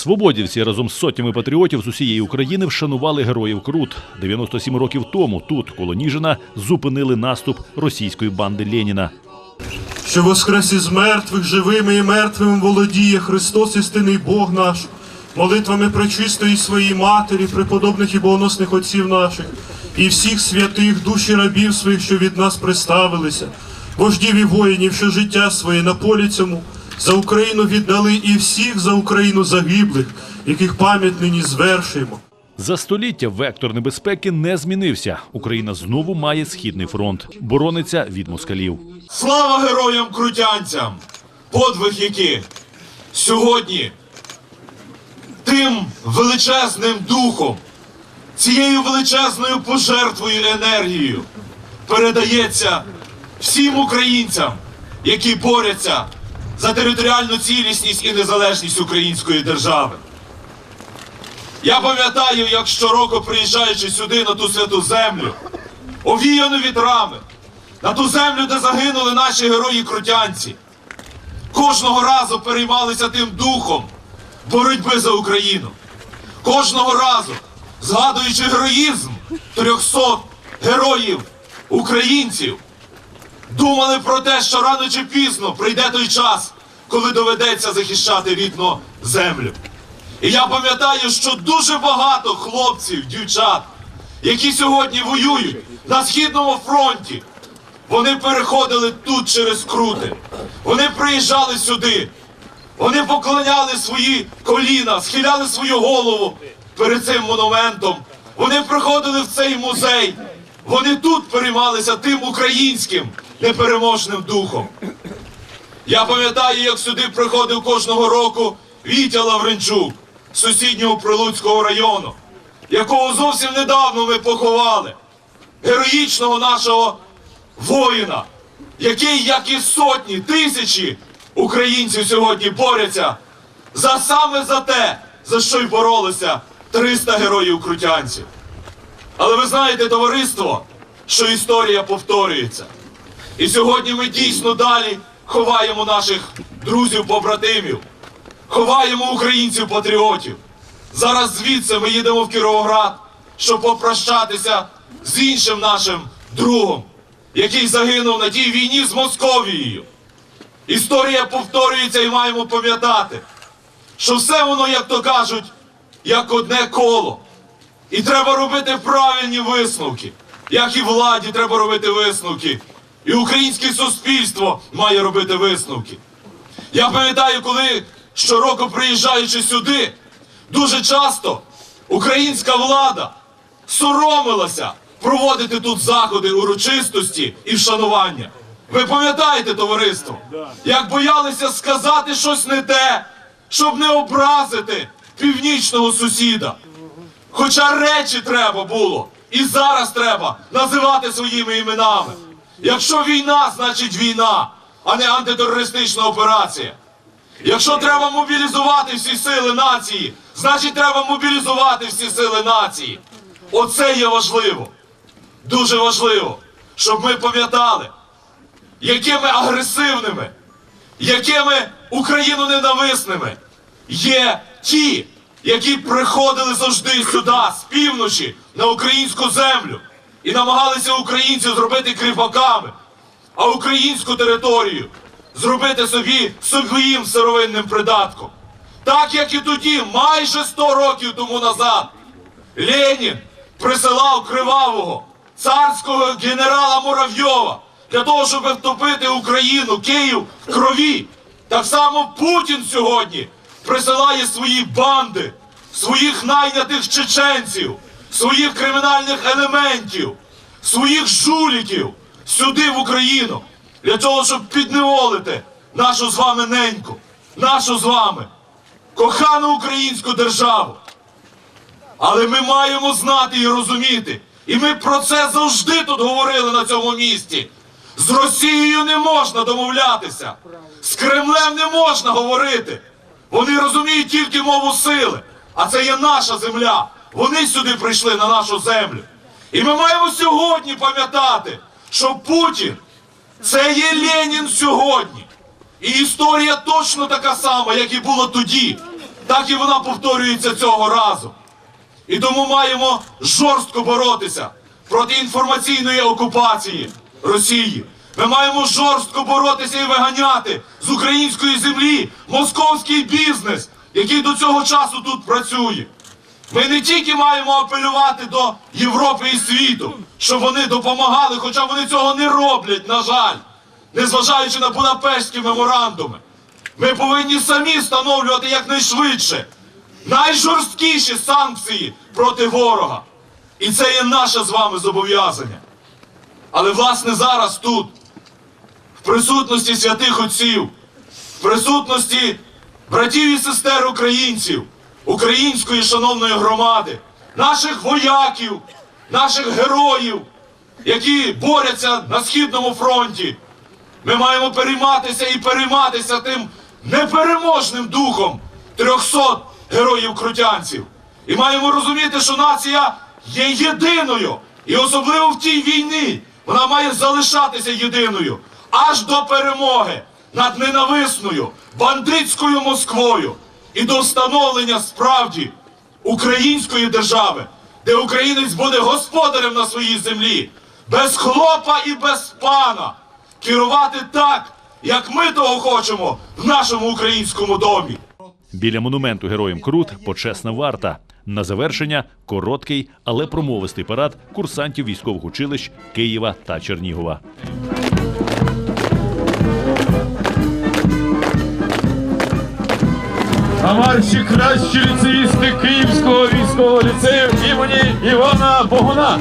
Свободівці разом з сотнями патріотів з усієї України вшанували героїв Крут. 97 років тому тут, коло Ніжина, зупинили наступ російської банди Леніна. що воскрес із мертвих, живими і мертвими володіє Христос, істинний Бог наш, молитвами пречистої своїй матері, преподобних і богоносних отців наших, і всіх святих душі рабів своїх, що від нас приставилися, вождів і воїнів, що життя своє на полі цьому за Україну віддали, і всіх за Україну загиблих, яких пам'ять нині звершуємо. За століття вектор небезпеки не змінився. Україна знову має східний фронт, борониться від москалів. Слава героям крутянцям! Подвиг яких сьогодні тим величезним духом, цією величезною пожертвою енергією передається всім українцям, які борються за територіальну цілісність і незалежність української держави. Я пам'ятаю, як щороку приїжджаючи сюди на ту святу землю, овіяну вітрами, на ту землю, де загинули наші герої крутянці, кожного разу переймалися тим духом боротьби за Україну. Кожного разу, згадуючи героїзм 300 героїв українців, думали про те, що рано чи пізно прийде той час, коли доведеться захищати рідну землю. І я пам'ятаю, що дуже багато хлопців, дівчат, які сьогодні воюють на східному фронті, вони переходили тут через крути. Вони приїжджали сюди. Вони поклоняли свої коліна, схиляли свою голову перед цим монументом. Вони приходили в цей музей. Вони тут переймалися тим українським непереможним духом. Я пам'ятаю, як сюди приходив кожного року Вітя Лавренчук сусіднього Прилуцького району, якого зовсім недавно ми поховали, героїчного нашого воїна, який, як і сотні, тисячі українців сьогодні борються за саме за те, за що й боролися 300 героїв крутянців. Але ви знаєте, товариство, що історія повторюється. І сьогодні ми дійсно далі ховаємо наших друзів-побратимів, ховаємо українців-патріотів. Зараз звідси ми їдемо в Кіровоград, щоб попрощатися з іншим нашим другом, який загинув на тій війні з Московією. Історія повторюється і маємо пам'ятати, що все воно, як то кажуть, як одне коло. І треба робити правильні висновки. Як і владі треба робити висновки. І українське суспільство має робити висновки. Я пам'ятаю, коли щороку приїжджаючи сюди, дуже часто українська влада соромилася проводити тут заходи урочистості і вшанування. Ви пам'ятаєте, товариство? Як боялися сказати щось не те, щоб не образити північного сусіда. Хоча речі треба було, і зараз треба називати своїми іменами. Якщо війна, значить війна, а не антитерористична операція. Якщо треба мобілізувати всі сили нації, значить треба мобілізувати всі сили нації. Оце є важливо. Дуже важливо, щоб ми пам'ятали, якими агресивними, якими україноненависними є ті, які приходили завжди сюди з півночі на українську землю і намагалися українців зробити кріпаками, а українську територію зробити собі своїм сировинним придатком. Так як і тоді, майже 100 років тому назад, Ленін присилав кривавого царського генерала Муравйова для того, щоб втопити Україну, Київ в крові. Так само Путін сьогодні присилає свої банди, своїх найнятих чеченців, своїх кримінальних елементів, своїх жуліків сюди в Україну для того, щоб підневолити нашу з вами неньку, нашу з вами кохану українську державу. Але ми маємо знати і розуміти. І ми про це завжди тут говорили на цьому місці. З Росією не можна домовлятися, з Кремлем не можна говорити. Вони розуміють тільки мову сили, а це є наша земля. Вони сюди прийшли на нашу землю. І ми маємо сьогодні пам'ятати, що Путін це є Ленін сьогодні. І історія точно така сама, як і була тоді. так і вона повторюється цього разу. І тому маємо жорстко боротися проти інформаційної окупації Росії. Ми маємо жорстко боротися і виганяти з української землі московський бізнес, який до цього часу тут працює. Ми не тільки маємо апелювати до Європи і світу, щоб вони допомагали, хоча вони цього не роблять, на жаль, незважаючи на Будапештські меморандуми. Ми повинні самі встановлювати якнайшвидше найжорсткіші санкції проти ворога. І це є наше з вами зобов'язання. Але власне зараз тут, в присутності святих отців, в присутності братів і сестер українців, української шановної громади, наших вояків, наших героїв, які борються на східному фронті, ми маємо перейматися і перейматися тим непереможним духом 300 героїв крутянців. І маємо розуміти, що нація є єдиною, і особливо в тій війні вона має залишатися єдиною аж до перемоги над ненависною бандитською Москвою і до встановлення справді української держави, де українець буде господарем на своїй землі, без хлопа і без пана, керувати так, як ми того хочемо в нашому українському домі. Біля монументу героям Крут почесна варта. На завершення короткий, але промовистий парад курсантів військових училищ Києва та Чернігова. На марші кращі ліцеїсти Київського військового ліцею імені Івана Богуна.